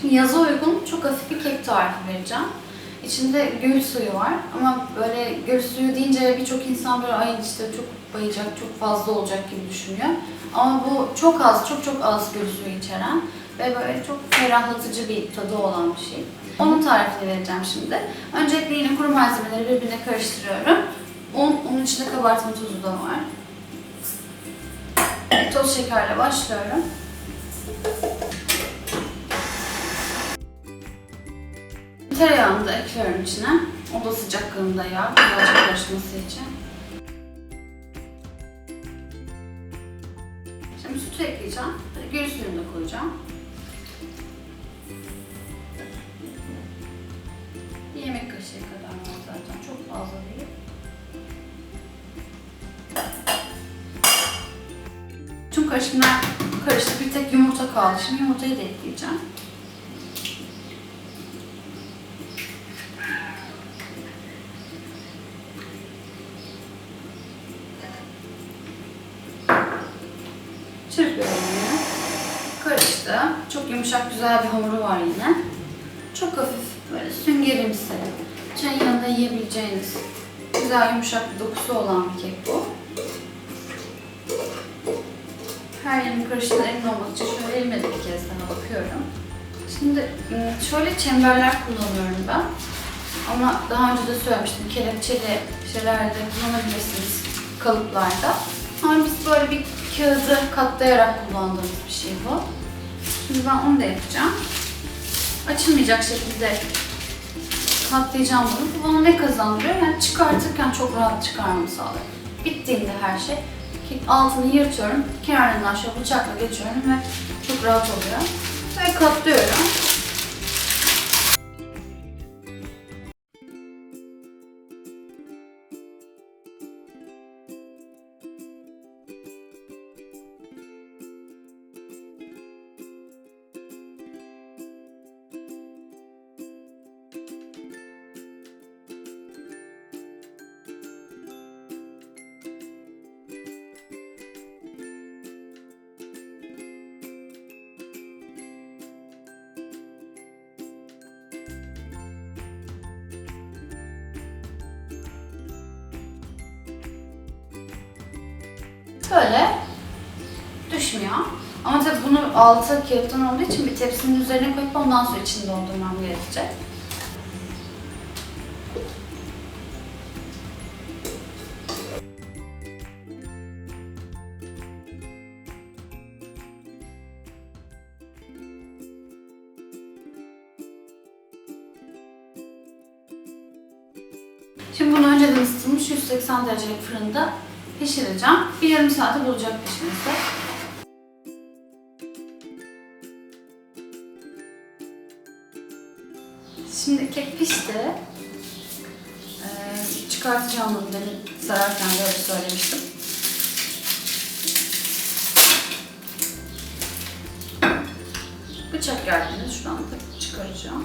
Şimdi yaza uygun çok hafif bir kek tarifi vereceğim. İçinde gül suyu var ama böyle gül suyu deyince birçok insan böyle ay işte çok bayacak, çok fazla olacak gibi düşünüyor. Ama bu çok az, çok çok az gül suyu içeren ve böyle çok ferahlatıcı bir tadı olan bir şey. Onun tarifini vereceğim şimdi. Öncelikle yine kuru malzemeleri birbirine karıştırıyorum. Un, onun içinde kabartma tozu da var. Toz şekerle başlıyorum. Tereyağını da ekliyorum içine. O da sıcaklığında yağ, güzelce karışması için. Şimdi sütü ekleyeceğim. Gül suyunu da koyacağım. Bir yemek kaşığı kadar var zaten. Çok fazla değil. Tüm karışımlar karıştı. Bir tek yumurta kaldı. Şimdi yumurtayı da ekleyeceğim. Çırpıyorum yine. Karıştı. Çok yumuşak güzel bir hamuru var yine. Çok hafif böyle süngerimsi. Çayın yanında yiyebileceğiniz güzel yumuşak bir dokusu olan bir kek bu. Her yerin karıştığına emin olmak için şöyle elime de bir kez daha bakıyorum. Şimdi ım, şöyle çemberler kullanıyorum ben. Ama daha önce de söylemiştim kelepçeli şeylerde kullanabilirsiniz kalıplarda. Ama biz kağıdı katlayarak kullandığımız bir şey bu. Şimdi ben onu da yapacağım. Açılmayacak şekilde katlayacağım bunu. Bu bana ne kazandırıyor? Yani çıkartırken çok rahat çıkarmamı sağlıyor. Bittiğinde her şey altını yırtıyorum. Kenarından şöyle bıçakla geçiyorum ve çok rahat oluyor. Ve katlıyorum. Böyle düşmüyor. Ama tabii bunu altı kağıttan olduğu için bir tepsinin üzerine koyup ondan sonra içini doldurmam gerekecek. Şimdi bunu önceden ısıtılmış 180 derecelik fırında pişireceğim. Bir yarım saate bulacak pişmesi. Şimdi kek pişti. Ee, çıkartacağım bunu demin sararken de öyle söylemiştim. Bıçak yardımıyla şu anda çıkaracağım.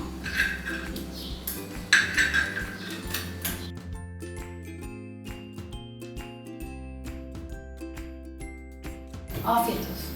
Afiyet olsun.